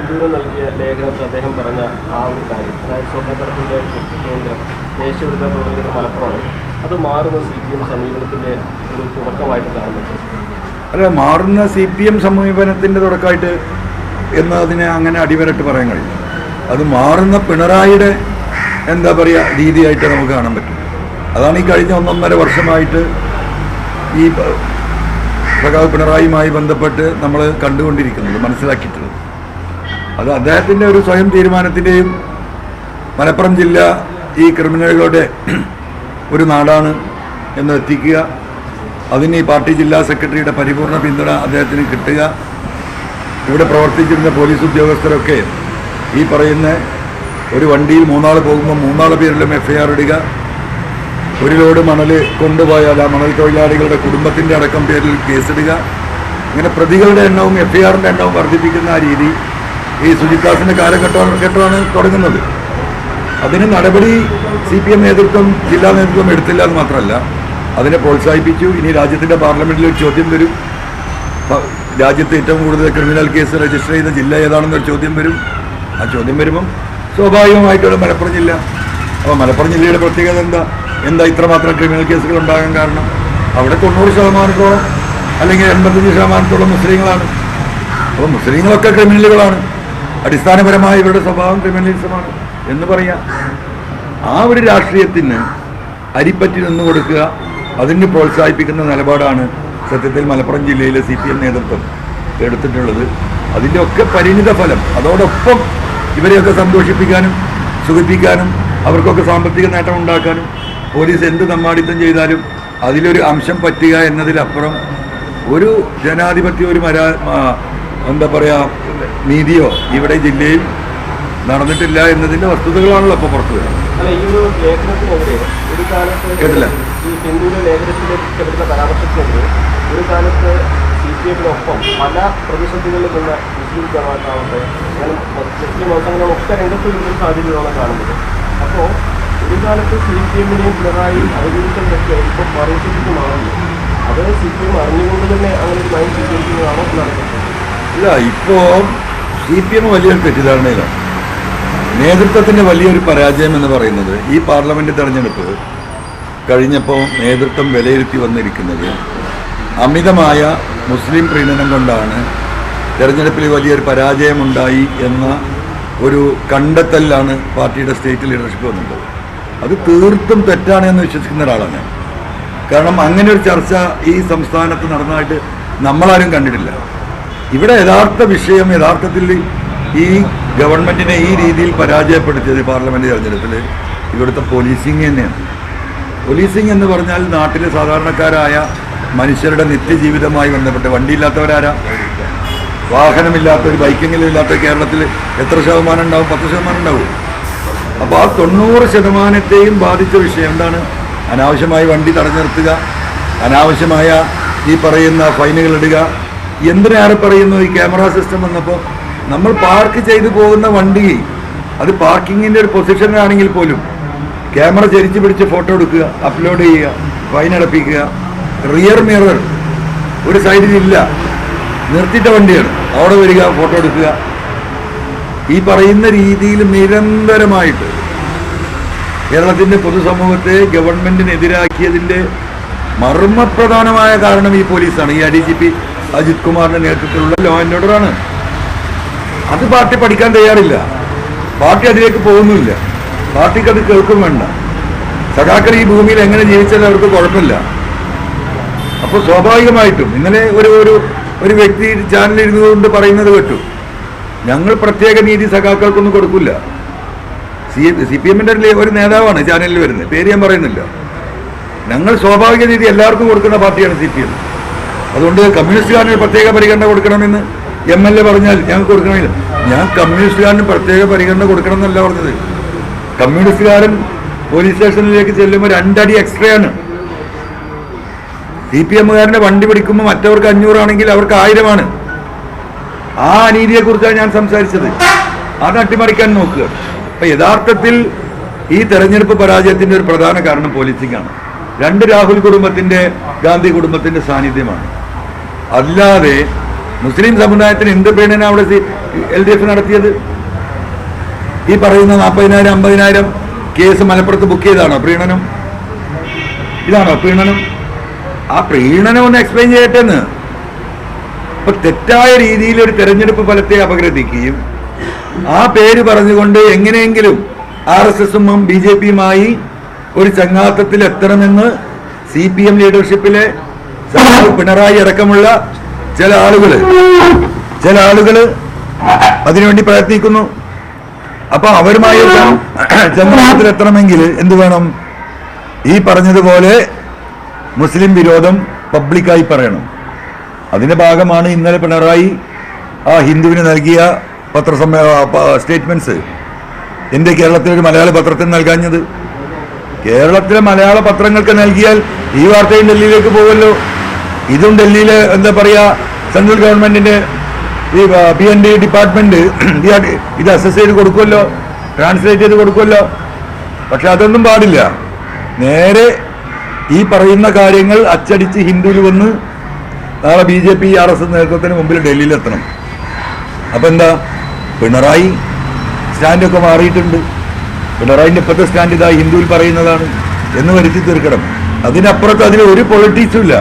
സിന്ധൂരം നൽകിയ ലേഖനത്തിൽ അദ്ദേഹം പറഞ്ഞ ആ ഒരു കാര്യം. അതായത് സ്വർണക്കടത്തിന്റെ കേന്ദ്രം ദേശീയ പ്രവർത്തനം മലപ്പുറമാണ് അത് മാറുന്ന സി പി എം സമീപനത്തിന്റെ ഒരു തുടക്കമായിട്ട് കാണുന്നുണ്ട് അല്ല മാറുന്ന സി പി എം സമീപനത്തിന്റെ തുടക്കമായിട്ട് എന്നതിനെ അങ്ങനെ അടിവരട്ട് പറയാൻ കഴിയും അത് മാറുന്ന പിണറായിയുടെ എന്താ പറയുക രീതിയായിട്ട് നമുക്ക് കാണാൻ പറ്റും. അതാണ് ഈ കഴിഞ്ഞ ഒന്നൊന്നര വർഷമായിട്ട് ഈ പ്രകാശ് പിണറായിയുമായി ബന്ധപ്പെട്ട് നമ്മൾ കണ്ടുകൊണ്ടിരിക്കുന്നത് മനസ്സിലാക്കിയിട്ടുള്ളത്. അത് അദ്ദേഹത്തിന്റെ ഒരു സ്വയം തീരുമാനത്തിന്റെയും മലപ്പുറം ജില്ല ഈ ക്രിമിനലുകളുടെ ഒരു നാടാണ് എന്ന് എത്തിക്കുക. അതിന് ഈ പാർട്ടി ജില്ലാ സെക്രട്ടറിയുടെ പരിപൂർണ പിന്തുണ അദ്ദേഹത്തിന് കിട്ടുക. ഇവിടെ പ്രവർത്തിച്ചിരുന്ന പോലീസ് ഉദ്യോഗസ്ഥരൊക്കെ ഈ പറയുന്ന ഒരു വണ്ടിയിൽ മൂന്നാൾ പോകുമ്പോൾ മൂന്നാളെ പേരിലും എഫ് ഇടുക. ഒരു ലോഡ് മണൽ കൊണ്ടുപോയാൽ ആ മണൽ തൊഴിലാളികളുടെ കുടുംബത്തിന്റെ അടക്കം പേരിൽ കേസിടുക ഇങ്ങനെ പ്രതികളുടെ എണ്ണവും എഫ് എണ്ണവും വർദ്ധിപ്പിക്കുന്ന രീതി ഈ സുജിത്താസിന്റെ കാലഘട്ടം ഘട്ടമാണ് തുടങ്ങുന്നത്. അതിന് നടപടി സി പി എം നേതൃത്വം ജില്ലാ നേതൃത്വം എടുത്തില്ല എന്ന് മാത്രമല്ല അതിനെ പ്രോത്സാഹിപ്പിച്ചു. ഇനി രാജ്യത്തിന്റെ പാർലമെന്റിൽ ഒരു ചോദ്യം വരും. രാജ്യത്ത് ഏറ്റവും കൂടുതൽ ക്രിമിനൽ കേസ് രജിസ്റ്റർ ചെയ്ത ജില്ല ഏതാണെന്നൊരു ചോദ്യം വരും. ആ ചോദ്യം വരുമ്പം സ്വാഭാവികമായിട്ടുള്ള മലപ്പുറം ജില്ല. അപ്പോൾ മലപ്പുറം ജില്ലയുടെ പ്രത്യേകത എന്താ? എന്താ ഇത്രമാത്രം ക്രിമിനൽ കേസുകൾ ഉണ്ടാകാൻ കാരണം? അവിടെ തൊണ്ണൂറ് ശതമാനത്തോളം അല്ലെങ്കിൽ എൺപത്തഞ്ച് ശതമാനത്തോളം മുസ്ലിങ്ങളാണ്. അപ്പോൾ മുസ്ലിങ്ങളൊക്കെ ക്രിമിനലുകളാണ്. അടിസ്ഥാനപരമായ ഇവരുടെ സ്വഭാവം ക്രിമിനലിസമാണ് എന്ന് പറയാം. ആ ഒരു രാഷ്ട്രീയത്തിന് അരിപ്പറ്റി നിന്ന് കൊടുക്കുക അതിന് പ്രോത്സാഹിപ്പിക്കുന്ന നിലപാടാണ് സത്യത്തിൽ മലപ്പുറം ജില്ലയിലെ സി പി എം നേതൃത്വം എടുത്തിട്ടുള്ളത്. അതിന്റെ ഒക്കെ പരിണിത ഫലം അതോടൊപ്പം ഇവരെയൊക്കെ സന്തോഷിപ്പിക്കാനും സുഖിപ്പിക്കാനും അവർക്കൊക്കെ സാമ്പത്തിക നേട്ടം ഉണ്ടാക്കാനും പോലീസ് എന്ത് നമ്മാടിത്തം ചെയ്താലും അതിലൊരു അംശം പറ്റുക എന്നതിലപ്പുറം ഒരു ജനാധിപത്യ ഒരു മരാ എന്താ പറയുക നീതിയോ? ഇവിടെ ജില്ലയിൽ നടന്നിട്ടില്ല എന്നതിന്റെ വസ്തുതകളാണല്ലോ ഇപ്പോൾ പുറത്തു വരുന്നത്. കേട്ടില്ല. ഈ ഹിന്ദുവിലെ ലേഖനത്തിലേക്ക് പരാമർശത്തിനെതിരെ ഒരു കാലത്ത് സി പി എമ്മിനൊപ്പം പല പ്രതിസന്ധികളിൽ നിന്ന് മുസ്ലിം ജമാഅത്താവട്ടെ അങ്ങനെ മുസ്ലിം മതങ്ങളും ഒക്കെ രംഗത്ത് വരുന്ന സാഹചര്യമാണ് കാണുന്നത്. അപ്പോൾ ഒരു കാലത്ത് സി പി എമ്മിനെയും പിണറായി അവതരിച്ചതൊക്കെ ഇപ്പോൾ മറിച്ചിട്ട് മാറുന്നു അത് സി പി എം അറിഞ്ഞുകൊണ്ട് തന്നെ അങ്ങനെ ഒരു മൈൻഡ് സ്വീകരിക്കുന്നതാണോ എന്നാണ് ഇല്ല ഇപ്പോൾ സി പി എം വലിയൊരു തെറ്റിദ്ധാരണയിലാണ്. നേതൃത്വത്തിന്റെ വലിയൊരു പരാജയം എന്ന് പറയുന്നത് ഈ പാർലമെന്റ് തെരഞ്ഞെടുപ്പ് കഴിഞ്ഞപ്പോൾ നേതൃത്വം വിലയിരുത്തി വന്നിരിക്കുന്നത് അമിതമായ മുസ്ലിം പ്രീണനം കൊണ്ടാണ് തെരഞ്ഞെടുപ്പിൽ വലിയൊരു പരാജയമുണ്ടായി എന്ന ഒരു കണ്ടെത്തലിലാണ് പാർട്ടിയുടെ സ്റ്റേറ്റ് ലീഡർഷിപ്പ് വന്നിട്ടുള്ളത്. അത് തീർത്തും തെറ്റാണ് എന്ന് വിശ്വസിക്കുന്ന ഒരാളാണ് ഞാൻ. കാരണം അങ്ങനെ ഒരു ചർച്ച ഈ സംസ്ഥാനത്ത് നടന്നതായിട്ട് നമ്മളാരും കണ്ടിട്ടില്ല. ഇവിടെ യഥാർത്ഥ വിഷയം യഥാർത്ഥത്തിൽ ഈ ഗവൺമെന്റിനെ ഈ രീതിയിൽ പരാജയപ്പെടുത്തിയത് പാർലമെന്റ് തെരഞ്ഞെടുപ്പിൽ ഇവിടുത്തെ പോലീസിങ് തന്നെയാണ്. പോലീസിങ് എന്ന് പറഞ്ഞാൽ നാട്ടിലെ സാധാരണക്കാരായ മനുഷ്യരുടെ നിത്യജീവിതമായി ബന്ധപ്പെട്ട് വണ്ടിയില്ലാത്തവരാരാ? വാഹനമില്ലാത്ത ഒരു ബൈക്കെങ്കിലും ഇല്ലാത്ത കേരളത്തിൽ എത്ര ശതമാനം ഉണ്ടാവും? പത്ത് ശതമാനം ഉണ്ടാവും. അപ്പോൾ ആ തൊണ്ണൂറ് ശതമാനത്തെയും ബാധിച്ച വിഷയം എന്താണ്? അനാവശ്യമായി വണ്ടി തടഞ്ഞു നിർത്തുക അനാവശ്യമായ ഈ പറയുന്ന ഫൈനുകൾ ഇടുക എന്തിനേറെ പറയുന്നു ഈ ക്യാമറ സിസ്റ്റം വന്നപ്പോൾ നമ്മൾ പാർക്ക് ചെയ്തു പോകുന്ന വണ്ടി അത് പാർക്കിങ്ങിന്റെ ഒരു പൊസിഷനിലാണെങ്കിൽ പോലും ക്യാമറ ചരിച്ച് പിടിച്ച് ഫോട്ടോ എടുക്കുക അപ്ലോഡ് ചെയ്യുക ഫൈൻ അടപ്പിക്കുക റിയർ മിറർ ഒരു സൈഡിലില്ല നിർത്തിയിട്ട വണ്ടിയാണ്. അവിടെ വരിക ഫോട്ടോ എടുക്കുക. ഈ പറയുന്ന രീതിയിൽ നിരന്തരമായിട്ട് കേരളത്തിന്റെ പൊതുസമൂഹത്തെ ഗവൺമെന്റിനെതിരാക്കിയതിന്റെ മർമ്മപ്രധാനമായ കാരണം ഈ പോലീസാണ്. ഈ I D G P Ajith കുമാറിന്റെ നേതൃത്വത്തിലുള്ള ലോ ആൻഡ് ഓർഡറാണ് അത് പാർട്ടി പഠിക്കാൻ തയ്യാറില്ല. പാർട്ടി അതിലേക്ക് പോകുന്നില്ല പാർട്ടിക്ക് അത് കേൾക്കും വേണ്ട. സഖാക്കൾ ഈ ഭൂമിയിൽ എങ്ങനെ ജീവിച്ചാലും അവർക്ക് കുഴപ്പമില്ല. അപ്പോൾ സ്വാഭാവികമായിട്ടും ഇന്നലെ ഒരു ഒരു ഒരു വ്യക്തി ചാനലിൽ ഇരുന്നുകൊണ്ട് പറയുന്നത് കേട്ടു. ഞങ്ങൾ പ്രത്യേക നീതി സഖാക്കൾക്കൊന്നും കൊടുക്കില്ല. സി സി പി എമ്മിന്റെ ഒരു നേതാവാണ് ചാനലിൽ വരുന്നത്. പേര് ഞാൻ പറയുന്നില്ല. ഞങ്ങൾ സ്വാഭാവിക നീതി എല്ലാവർക്കും കൊടുക്കുന്ന പാർട്ടിയാണ് സി പി എം അതുകൊണ്ട് കമ്മ്യൂണിസ്റ്റുകാരന് പ്രത്യേക പരിഗണന കൊടുക്കണമെന്ന് എം എൽ എ പറഞ്ഞാൽ ഞങ്ങൾക്ക് കൊടുക്കണമില്ല ഞാൻ കമ്മ്യൂണിസ്റ്റുകാരന് പ്രത്യേക പരിഗണന കൊടുക്കണം എന്നല്ല പറഞ്ഞത് കമ്മ്യൂണിസ്റ്റുകാരൻ പോലീസ് സ്റ്റേഷനിലേക്ക് ചെല്ലുമ്പോൾ രണ്ടടി എക്സ്ട്രാ ആണ്. സി പി എമ്മുകാരന്റെ വണ്ടി പിടിക്കുമ്പോൾ മറ്റവർക്ക് അഞ്ഞൂറാണെങ്കിൽ അവർക്ക് ആയിരമാണ്. ആ അനീതിയെക്കുറിച്ചാണ് ഞാൻ സംസാരിച്ചത്. അത് അട്ടിമറിക്കാൻ നോക്കുക. അപ്പം യഥാർത്ഥത്തിൽ ഈ തെരഞ്ഞെടുപ്പ് പരാജയത്തിന്റെ ഒരു പ്രധാന കാരണം പോലീസിംഗ് ആണ്. രണ്ട് രാഹുൽ കുടുംബത്തിന്റെ ഗാന്ധി കുടുംബത്തിന്റെ സാന്നിധ്യമാണ്. അല്ലാതെ മുസ്ലിം സമുദായത്തിന് എന്ത് പ്രീണനം അവിടെ എൽ ഡി എഫ് നടത്തിയത്? ഈ പറയുന്ന നാൽപ്പതിനായിരം അമ്പതിനായിരം കേസ് മലപ്പുറത്ത് ബുക്ക് ചെയ്താണോ പ്രീണനം? ഇതാണോ പ്രീണനം? ആ പ്രീണനം ഒന്ന് എക്സ്പ്ലെയിൻ ചെയ്യട്ടെ എന്ന് അപ്പൊ തെറ്റായ രീതിയിൽ ഒരു തെരഞ്ഞെടുപ്പ് ഫലത്തെ അപഗ്രഥിക്കുകയും ആ പേര് പറഞ്ഞുകൊണ്ട് എങ്ങനെയെങ്കിലും ആർ എസ് എസും ബി ജെ പിയുമായി ഒരു ചങ്ങാത്തത്തിൽ എത്തണമെന്ന് സി പി എം ലീഡർഷിപ്പിലെ പിണറായി അടക്കമുള്ള ചില ആളുകൾ ചില ആളുകൾ അതിനുവേണ്ടി പ്രയത്നിക്കുന്നു. അപ്പൊ അവരുമായി എത്തണമെങ്കിൽ എന്ത് വേണം? ഈ പറഞ്ഞതുപോലെ മുസ്ലിം വിരോധം പബ്ലിക്കായി പറയണം. അതിന്റെ ഭാഗമാണ് ഇന്നലെ പിണറായി ആ ഹിന്ദുവിന് നൽകിയ പത്രസമ്മേ സ്റ്റേറ്റ്മെന്റ്സ് എന്റെ കേരളത്തിലെ ഒരു മലയാള പത്രത്തിന് നൽകാഞ്ഞത്. കേരളത്തിലെ മലയാള പത്രങ്ങൾക്ക് നൽകിയാൽ ഈ വാർത്തയും ഡൽഹിയിലേക്ക് പോകുമല്ലോ ഇതും ഡൽഹിയിലെ എന്താ പറയുക സെൻട്രൽ ഗവൺമെന്റിന്റെ ഈ പി എൻ ഡി ഡിപ്പാർട്ട്മെന്റ് ഇത് അസസ് ചെയ്ത് കൊടുക്കുമല്ലോ ട്രാൻസ്ലേറ്റ് ചെയ്ത് കൊടുക്കുമല്ലോ. പക്ഷെ അതൊന്നും പാടില്ല. നേരെ ഈ പറയുന്ന കാര്യങ്ങൾ അച്ചടിച്ച് ഹിന്ദുവിൽ വന്ന് നാളെ B J P R S നേതൃത്വത്തിന് മുമ്പിൽ ഡൽഹിയിലെത്തണം. അപ്പൊ എന്താ? പിണറായി സ്റ്റാൻഡൊക്കെ മാറിയിട്ടുണ്ട്. പിണറായിന്റെ ഇപ്പോഴത്തെ സ്റ്റാൻഡ് ഇതാ ഹിന്ദുവിൽ പറയുന്നതാണ് എന്ന് വരുത്തി തീർക്കണം. അതിനപ്പുറത്ത് അതിന് ഒരു പൊളിറ്റിക്സും ഇല്ല.